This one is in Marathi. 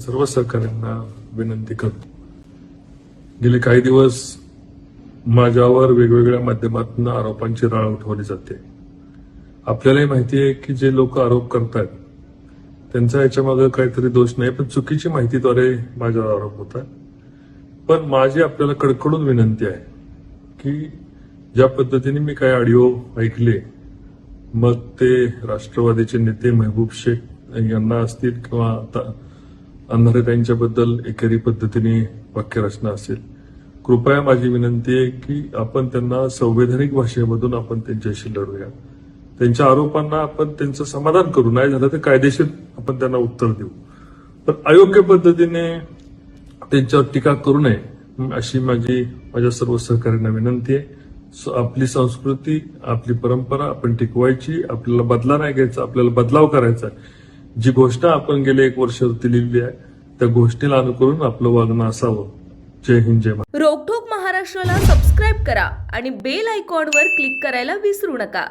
सर्व सहकाऱ्यांना विनंती करतो. गेले काही दिवस माझ्यावर वेगवेगळ्या माध्यमातून आरोपांची राळ उठवली जाते. आपल्यालाही माहिती आहे की जे लोक आरोप करतात त्यांचा याच्यामागे काहीतरी दोष नाही पण चुकीची माहितीद्वारे माझ्यावर आरोप होतात. पण माझी आपल्याला कडकडून विनंती आहे की ज्या पद्धतीने मी काही ऑडिओ ऐकले मग ते राष्ट्रवादीचे नेते महबूब शेख यांना असतील किंवा आता अंधारे त्यांच्याबद्दल एकेरी पद्धतीने वाक्यरचना असेल. कृपया माझी विनंती आहे की आपण त्यांना संवैधानिक भाषेमधून आपण त्यांच्याशी लढूया त्यांच्या आरोपांना आपण त्यांचं समाधान करू. नाही झालं तर कायदेशीर आपण त्यांना उत्तर देऊ. पण अयोग्य पद्धतीने त्यांच्यावर टीका करू नये अशी माझी माझ्या सर्व सहकार्यांना विनंती आहे. आपली संस्कृती आपली परंपरा आपण टिकवायची आपल्याला बदला नाही घ्यायचा आपल्याला बदलाव करायचा आहे. जी घोषणा आपण गेले एक वर्ष दिलेली आहे त्या घोषणेला अनुकरून आपलं वागणं असावं. जय हिंद जय रोकठोक महाराष्ट्राला सबस्क्राईब करा आणि बेल आयकॉनवर क्लिक करायला विसरू नका.